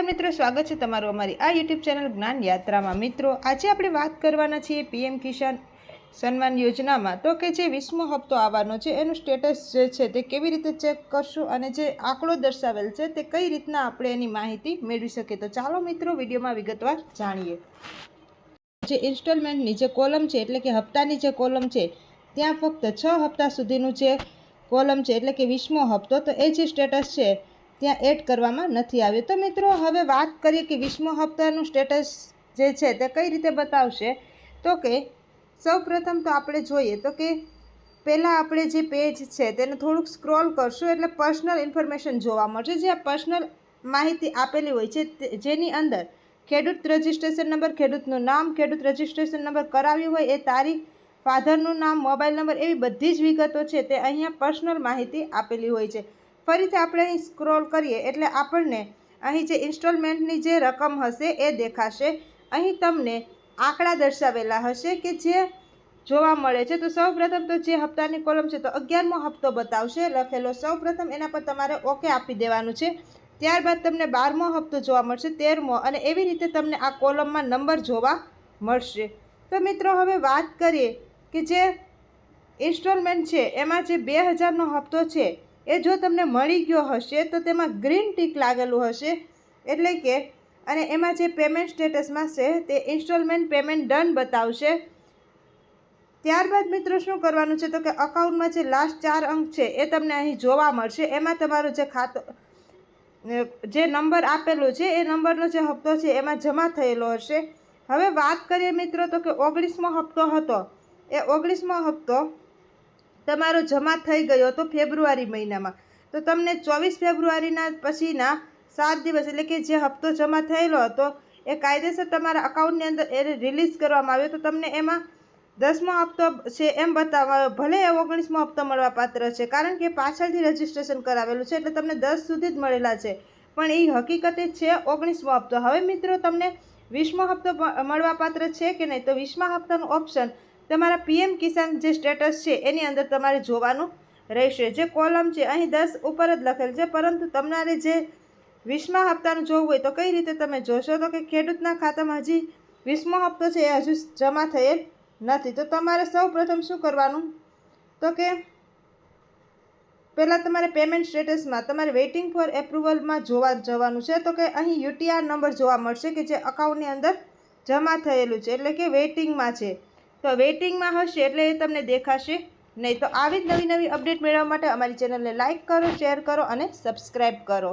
નમસ્કાર મિત્રો, સ્વાગત છે તમારું અમારી આ યુટ્યુબ ચેનલ જ્ઞાન યાત્રામાં. મિત્રો, આજે આપણે વાત કરવાના છીએ પીએમ કિસાન સન્માન યોજનામાં. તો કે જે વીસમો હપ્તો આવવાનો છે, એનું સ્ટેટસ જે છે તે કેવી રીતે ચેક કરશું અને જે આંકડો દર્શાવેલ છે તે કઈ રીતના આપણે એની માહિતી મેળવી શકીએ? તો ચાલો મિત્રો, વિડીયોમાં વિગતવાર જાણીએ. જે ઇન્સ્ટોલમેન્ટની જે કોલમ છે, એટલે કે હપ્તાની જે કોલમ છે, ત્યાં ફક્ત છ હપ્તા સુધીનું જે કોલમ છે, એટલે કે વીસમો હપ્તો, તો એ જે સ્ટેટસ છે ત્યાં એડ કરવામાં નથી આવ્યો. તો મિત્રો, હવે વાત કરીએ કે વીસમો હપ્તાનું સ્ટેટસ જે છે તે કઈ રીતે બતાવશે? તો કે સૌ પ્રથમ તો આપણે જોઈએ તો કે પહેલાં આપણે જે પેજ છે તેને થોડુંક સ્ક્રોલ કરશું એટલે પર્સનલ ઇન્ફોર્મેશન જોવા મળશે. જે પર્સનલ માહિતી આપેલી હોય છે જેની અંદર ખેડૂત રજિસ્ટ્રેશન નંબર, ખેડૂતનું નામ, ખેડૂત રજિસ્ટ્રેશન નંબર કરાવ્યું હોય, એ તારીખ, ફાધરનું નામ, મોબાઈલ નંબર એવી બધી જ વિગતો છે તે અહીંયા પર્સનલ માહિતી આપેલી હોય છે. ફરીથી આપણે અહીં સ્ક્રોલ કરીએ એટલે આપણને અહીં જે ઇન્સ્ટોલમેન્ટની જે રકમ હશે એ દેખાશે. અહીં તમને આંકડા દર્શાવેલા હશે કે જે જોવા મળે છે. તો સૌપ્રથમ તો જે હપ્તાની કોલમ છે તો અગિયારમો હપ્તો બતાવશે. લખેલો સૌપ્રથમ એના પર તમારે ઓકે આપી દેવાનું છે. ત્યારબાદ તમને બારમો હપ્તો જોવા મળશે, તેરમો અને એવી રીતે તમને આ કોલમમાં નંબર જોવા મળશે. તો મિત્રો હવે વાત કરીએ કે જે ઇન્સ્ટોલમેન્ટ છે એમાં જે બે હજારનો હપ્તો છે એ જો તમને મળી ગયો હશે તો તેમાં ગ્રીન ટીક લાગેલું હશે એટલે કે, અને એમાં જે પેમેન્ટ સ્ટેટસમાં છે તે ઇન્સ્ટોલમેન્ટ પેમેન્ટ ડન બતાવશે. ત્યારબાદ મિત્રો શું કરવાનું છે? તો કે અકાઉન્ટમાં જે લાસ્ટ ચાર અંક છે એ તમને અહીં જોવા મળશે. એમાં તમારું જે ખાતો જે નંબર આપેલો છે એ નંબરનો જે હપ્તો છે એમાં જમા થયેલો હશે. હવે વાત કરીએ મિત્રો તો કે ઓગણીસમો હપ્તો હતો. એ ઓગણીસમો હપ્તો તમારો જમા થઈ ગયો હતો ફેબ્રુઆરી મહિનામાં. તો તમને ચોવીસ ફેબ્રુઆરીના પછીના સાત દિવસ એટલે કે જે હપ્તો જમા થયેલો હતો, એ કાયદેસર તમારા અકાઉન્ટની અંદર એને રિલીઝ કરવામાં આવ્યો. તો તમને એમાં દસમો હપ્તો છે એમ બતાવવા, ભલે એ ઓગણીસમો હપ્તો મળવા પાત્ર છે, કારણ કે પાછળથી રજિસ્ટ્રેશન કરાવેલું છે એટલે તમને દસ સુધી જ મળેલા છે. પણ એ હકીકતે છે ઓગણીસમો હપ્તો. હવે મિત્રો, તમને વીસમો હપ્તો મળવા પાત્ર છે કે નહીં? તો વીસમા હપ્તાનું ઓપ્શન તમારા પીએમ કિસાન જે સ્ટેટસ છે એની અંદર તમારે જોવાનું રહેશે. જે કોલમ છે, અહીં દસ ઉપર જ લખેલ છે, પરંતુ તમારે જે વીસમા હપ્તાનું જોવું હોય તો કઈ રીતે તમે જોશો? તો કે ખેડૂતના ખાતામાં હજી વીસમો હપ્તો છે, એ હજુ જમા થયેલ નથી. તો તમારે સૌ શું કરવાનું? તો કે પહેલાં તમારે પેમેન્ટ સ્ટેટસમાં તમારે વેઇટિંગ ફોર એપ્રુવલમાં જોવા જવાનું છે. તો કે અહીં યુટીઆર નંબર જોવા મળશે કે જે અકાઉન્ટની અંદર જમા થયેલું છે. એટલે કે વેઇટિંગમાં છે. તો વેઇટિંગમાં હશે એટલે એ તમને દેખાશે. નહીં તો આવી જ નવી નવી અપડેટ મેળવવા માટે અમારી ચેનલને લાઇક કરો, શેર કરો અને સબસ્ક્રાઈબ કરો.